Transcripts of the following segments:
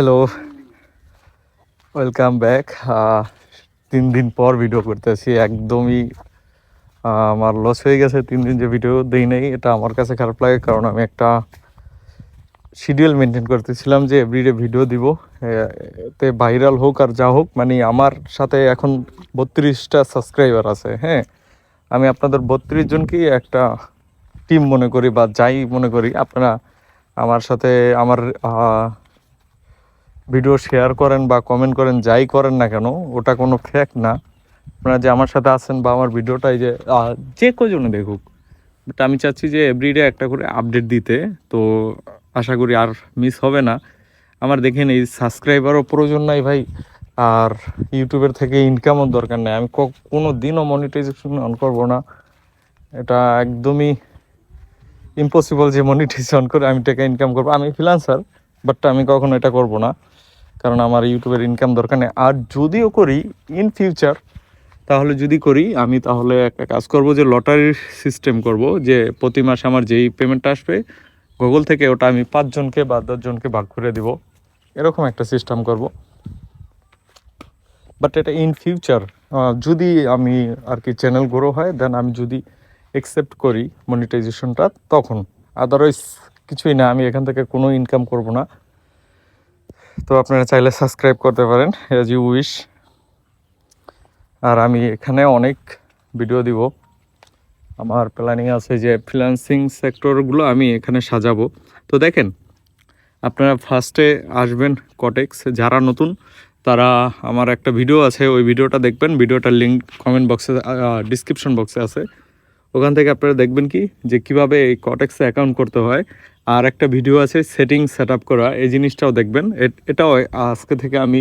Hello welcome back তিন দিন পর ভিডিও করতেছি। একদমই আমার লস হয়ে গেছে। তিন দিন যে ভিডিও দিই নাই, এটা আমার কাছে খারাপ লাগে। কারণ আমি একটা শিডিউল মেনটেন করতেছিলাম যে এভরিডে ভিডিও দিব। এতে ভাইরাল হোক আর যা হোক মানে আমার সাথে এখন বত্রিশটা সাবস্ক্রাইবার আছে হ্যাঁ? আমি আপনাদের বত্রিশ জনকেই একটা টিম মনে করি বা যাই মনে করি, আপনারা আমার সাথে, আমার ভিডিও শেয়ার করেন বা কমেন্ট করেন, যাই করেন না কেন, ওটা কোনো ফ্যাক না। আপনারা যে আমার সাথে আছেন বা আমার ভিডিওটাই যে যে কজনে দেখুক বাট আমি চাচ্ছি যে এভরিডে একটা করে আপডেট দিতে, তো আশা করি আর মিস হবে না। আমার দেখেন এই সাবস্ক্রাইবারও প্রয়োজন নাই ভাই, আর ইউটিউবের থেকে ইনকামও দরকার নেই। আমি কোনো দিনও মনিটাইজেশন অন করব না। এটা একদমই ইম্পসিবল যে মনিটাইজেশন করে আমি টাকা ইনকাম করব। আমি ফ্রিলান্সার বাট আমি কখনো এটা করব না। কারণ আমার ইউটিউবের ইনকাম দরকার নেই। আর যদিও করি ইন ফিউচার তাহলে যদি করি, আমি তাহলে একটা কাজ করব যে লটারির সিস্টেম করব, যে প্রতি মাসে আমার যেই পেমেন্টটা আসবে গুগল থেকে ওটা আমি পাঁচজনকে বা দশজনকে ভাগ করে দিব। এরকম একটা সিস্টেম করব। বাট এটা ইন ফিউচার যদি আমি আর কি চ্যানেল গ্রো হয় দেন আমি যদি অ্যাকসেপ্ট করি মনিটাইজেশনটা তখন। আদারওয়াইজ কিছুই না, আমি এখান থেকে কোনো ইনকাম করব না। তো আপনারা চাইলে সাবস্ক্রাইব করতে পারেন এজ ইউ উইশ আর আমি এখানে অনেক ভিডিও দিব। আমার প্ল্যানিং আছে যে ফ্রিল্যান্সিং সেক্টরগুলো আমি এখানে সাজাবো। তো দেখেন, আপনারা ফার্স্টে আসবেন কটেক্স যারা নতুন, তারা আমার একটা ভিডিও আছে, ওই ভিডিওটা দেখবেন। ভিডিওটার লিঙ্ক কমেন্ট বক্সে ডিসক্রিপশন বক্সে আছে। ওখান থেকে আপনারা দেখবেন কি, যে কীভাবে এই কটেক্সে অ্যাকাউন্ট করতে হয়। আর একটা ভিডিও আছে সেটিং সেট করা। এই জিনিসটাও দেখবেন। এটাও আজকে থেকে আমি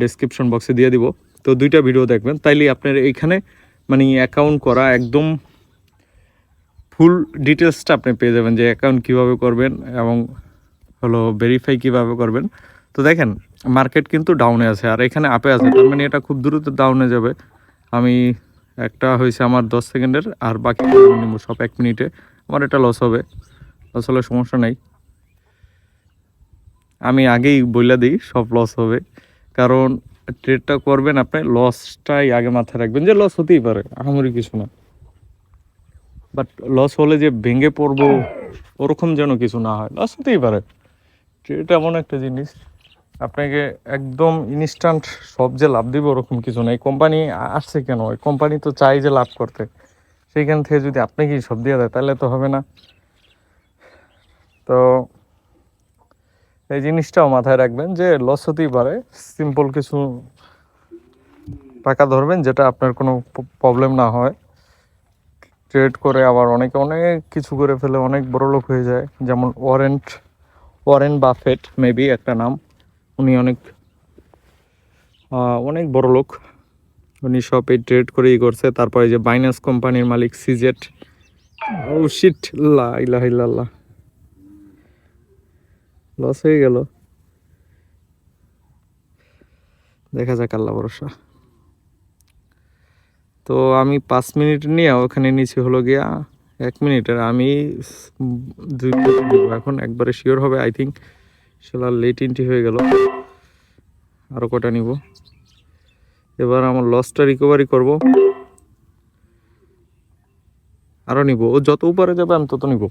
ডিসক্রিপশন বক্সে দিয়ে দিব। তো দুইটা ভিডিও দেখবেন। তাইলে আপনার এইখানে মানে অ্যাকাউন্ট করা একদম ফুল ডিটেলসটা আপনি পেয়ে যাবেন যে অ্যাকাউন্ট কীভাবে করবেন এবং হলো ভেরিফাই কীভাবে করবেন। তো দেখেন মার্কেট কিন্তু ডাউনে আছে। আর এখানে আপে আছে। তার মানে এটা খুব দ্রুত ডাউনে যাবে। আমি একটা হয়েছে আমার দশ সেকেন্ডের, আর বাকি সব এক মিনিটে। আমার এটা লস হবে। লস হলে সমস্যা নেই। আমি আগেই বইলা দিই, সব লস হবে। কারণ ট্রেডটা করবেন আপনি লসটাই আগে মাথায় রাখবেন যে লস হতেই পারে, আহামরি কিছু না। বাট লস হলে যে ভেঙে পড়ব, ওরকম যেন কিছু না হয় লস হতেই পারে। ট্রেড এমন একটা জিনিস, আপনাকে একদম ইনস্ট্যান্ট সব যে লাভ দিবে ওরকম কিছু নেই। কোম্পানি আসছে কেন? ওই কোম্পানি তো চাই যে লাভ করতে। সেইখান থেকে যদি আপনি কি সব দিয়ে দেয়, তাহলে তো হবে না। তো এই জিনিসটাও মাথায় রাখবেন যে লস হতেই পারে। সিম্পল কিছু টাকা ধরবেন যেটা আপনার কোনো প্রবলেম না হয়। ট্রেড করে আবার অনেকে, অনেক কিছু করে ফেলে অনেক বড় লোক হয়ে যায়। যেমন ওয়ারেন্ট ওয়ারেন বাফেট মেবি একটা নাম। উনি অনেক অনেক বড় লোক। উনি সব এই ট্রেড করে ই করছে। তারপরে যে বাইনাস কোম্পানির মালিক সিজেট ও শিট লা ইলাহা ইল্লাল্লাহ। লস হয়ে গেল। দেখা যাক, আল্লাহ ভরসা। তো আমি পাঁচ মিনিট নিয়ে ওখানে নিচে হলো গিয়া এক মিনিটের আমি দুই এখন একবারে শিওর হবে আই থিঙ্ক সেটা লেট ইন্টি হয়ে গেল। আরও কটা নিব। এবার আমার লসটা রিকভারি করব। আরও নিব। ও যত উপরে যাবে আমি তত নিব।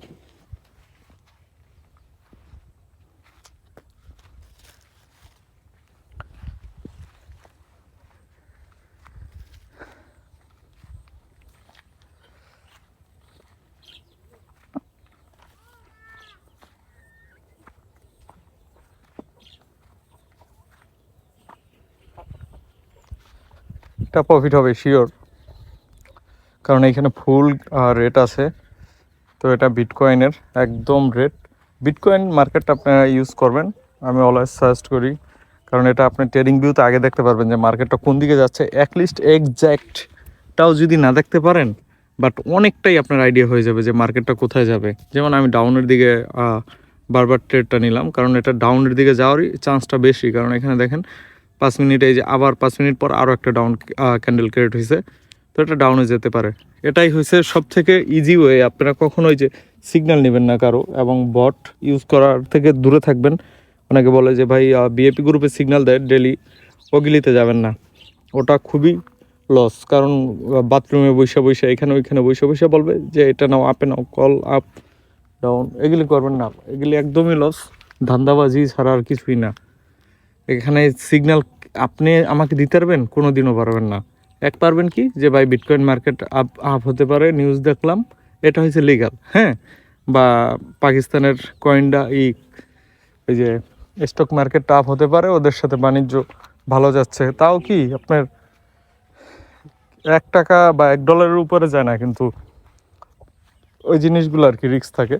এটা প্রফিট হবে শিওর কারণ এখানে ফুল রেট আছে। তো এটা বিটকয়েনের একদম রেট বিটকয়েন মার্কেটটা আপনারা ইউজ করবেন। আমি অলওয়েজ সাজেস্ট করি। কারণ এটা আপনি ট্রেডিং ভিউতে আগে দেখতে পারবেন যে মার্কেটটা কোন দিকে যাচ্ছে। অ্যাটলিস্ট এক্স্যাক্টটাও যদি না দেখতে পারেন বাট অনেকটাই আপনার আইডিয়া হয়ে যাবে যে মার্কেটটা কোথায় যাবে। যেমন আমি ডাউনের দিকে বারবার ট্রেডটা নিলাম। কারণ এটা ডাউনের দিকে যাওয়ারই চান্সটা বেশি। কারণ এখানে দেখেন পাঁচ মিনিট, এই যে আবার পাঁচ মিনিট পর আরও একটা ডাউন ক্যান্ডেল ক্রিয়েট হয়েছে তো এটা ডাউনে যেতে পারে। এটাই হয়েছে সব থেকে ইজি ওয়ে আপনারা কখনোই যে সিগন্যাল নেবেন না কারও এবং বট ইউজ করার থেকে দূরে থাকবেন। অনেকে বলে যে, ভাই বিএপি গ্রুপে সিগন্যাল দেয় ডেলি ওগুলিতে যাবেন না। ওটা খুবই লস কারণ বাথরুমে বসে বসে, এখানে, ওইখানে বসে বসে বলবে যে, এটা নাও আপে নাও কল আপ ডাউন এগুলি করবেন না। এগুলি একদমই লস ধান্দাবাজি ছাড়া আর কিছুই না। এখানে সিগন্যাল আপনি আমাকে দিতে পারবেন কোনো দিনও পারবেন না। এক পারবেন কি? যে ভাই বিটকয়েন মার্কেট আপ আপ হতে পারে নিউজ দেখলাম, এটা হয়েছে লিগাল হ্যাঁ? বা পাকিস্তানের কয়েনটা ই, এই যে স্টক মার্কেটটা আপ হতে পারে, ওদের সাথে বাণিজ্য ভালো যাচ্ছে। তাও কি আপনার এক টাকা বা এক ডলারের উপরে যায় না, কিন্তু ওই জিনিসগুলো আর কি রিস্ক থাকে।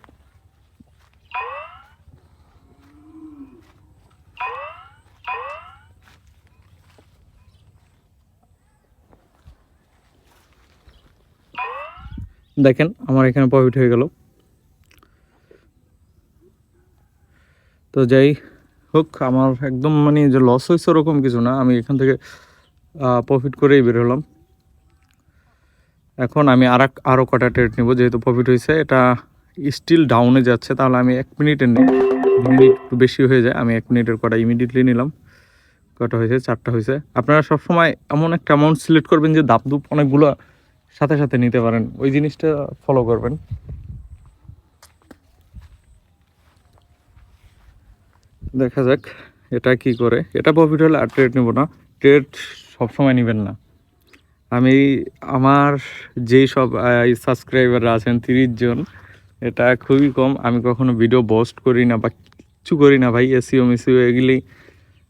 দেখেন, আমার এখানে প্রফিট হয়ে গেল। তো যাই হোক, আমার একদম মানে যে লস হয়েছে ওরকম কিছু না। আমি এখান থেকে প্রফিট করেই বের হলাম। এখন আমি আর আরও কটা ট্রেড নেব, যেহেতু প্রফিট হয়েছে। এটা স্টিল ডাউনে যাচ্ছে, তাহলে আমি এক মিনিটের নিই মিনিট একটু বেশি হয়ে যায়। আমি এক মিনিটের কটা ইমিডিয়েটলি নিলাম। কটা হয়েছে? চারটা হয়েছে। আপনারা সবসময় এমন একটা অ্যামাউন্ট সিলেক্ট করবেন যে দাপদুপ অনেকগুলো সাথে সাথে নিতে পারেন। ওই জিনিসটা ফলো করবেন। দেখা যাক এটা কি করে। এটা প্রফিট হলে আর ট্রেড নেব না। ট্রেড সবসময় নেবেন না। আমি আমার যেই সব সাবস্ক্রাইবাররা আছেন, তিরিশ জন, এটা খুবই কম। আমি কখনো ভিডিও পোস্ট করি না বা কিছু করি না ভাই। এসিও মিসিও এগুলি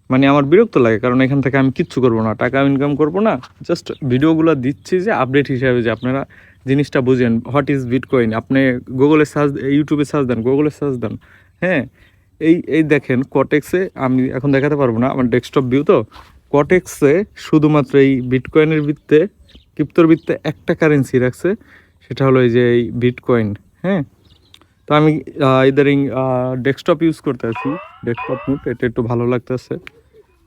মানে আমার বিরক্ত লাগে, কারণ এখান থেকে আমি কিচ্ছু করব না, টাকা ইনকাম করব না জাস্ট ভিডিওগুলো দিচ্ছি যে আপডেট হিসাবে যে আপনারা জিনিসটা বুঝেন হোয়াট ইজ বিটকয়েন আপনি গুগলে সার্চ ইউটিউবে সার্চ দেন গুগলে সার্চ দেন হ্যাঁ? এই এই দেখেন কটেক্সে আমি এখন দেখাতে পারব না, আমার ডেস্কটপ ভিউ তো কটেক্সে শুধুমাত্র এই বিটকয়েনের ভিত্তে ক্রিপ্টোর ভিত্তে একটা কারেন্সি রাখছে, সেটা হলো এই যে এই বিটকয়েন হ্যাঁ? তো আমি ইদারিং ডেস্কটপ ইউজ করতে আছি। ডেস্কটপ নোট এটা একটু ভালো লাগতেছে।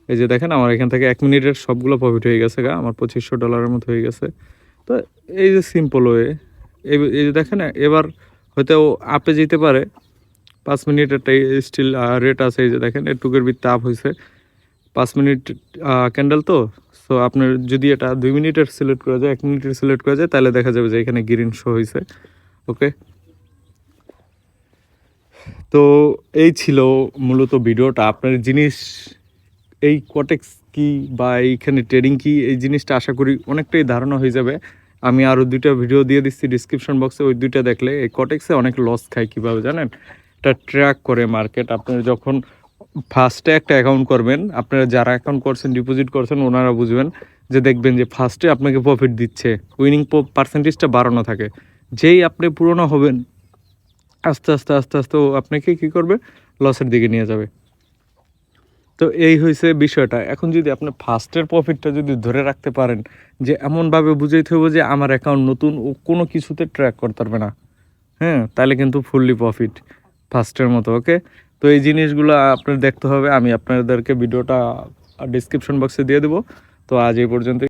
এই যে দেখেন, আমার এখান থেকে এক মিনিটের সবগুলো প্রফিট হয়ে গেছে গা, আমার পঁচিশশো ডলারের মতো হয়ে গেছে। তো এই যে সিম্পল ওয়ে এই যে দেখেন, এবার হয়তো আপে যেতে পারে। পাঁচ মিনিটেরটাই স্টিল রেট আছে, এই যে দেখেন এটুকের ভিত্তে আপ হয়েছে। পাঁচ মিনিট ক্যান্ডেল তো সো আপনার যদি এটা দুই মিনিটের সিলেক্ট করা যায়, এক মিনিটের সিলেক্ট করা যায়, তাহলে দেখা যাবে যে এখানে গ্রিন শো হয়েছে। ওকে তো এই ছিল মূলত ভিডিওটা। আপনার জিনিস, এই কটেক্স কি বা এইখানে ট্রেডিং কি, এই জিনিসটা আশা করি অনেকটাই ধারণা হয়ে যাবে। আমি আরও দুইটা ভিডিও দিয়ে দিচ্ছি ডিসক্রিপশন বক্সে ওই দুইটা দেখলে এই কটেক্সে অনেক লস খায় কীভাবে জানেন? এটা ট্র্যাক করে মার্কেট আপনার যখন ফার্স্টে একটা অ্যাকাউন্ট করবেন, আপনারা যারা অ্যাকাউন্ট করছেন ডিপোজিট করছেন, ওনারা বুঝবেন যে দেখবেন যে ফার্স্টে আপনাকে প্রফিট দিচ্ছে। উইনিং পার্সেন্টেজটা বাড়ানো থাকে। যেই আপনি পুরনো হবেন আস্তে আস্তে আস্তে আস্তে ও আপনাকে কী করবে? লসের দিকে নিয়ে যাবে। তো এই হয়েছে বিষয়টা। এখন যদি আপনি ফার্স্টের প্রফিটটা যদি ধরে রাখতে পারেন, যে এমনভাবে বুঝাইতে হবে যে আমার অ্যাকাউন্ট নতুন, ও কোনো কিছুতে ট্র্যাক করতে পারবে না। হ্যাঁ তাহলে কিন্তু ফুললি প্রফিট ফার্স্টের মতো ওকে তো এই জিনিসগুলো আপনার দেখতে হবে। আমি আপনাদেরকে ভিডিওটা ডিসক্রিপশন বক্সে দিয়ে দেবো। তো আজ এই পর্যন্ত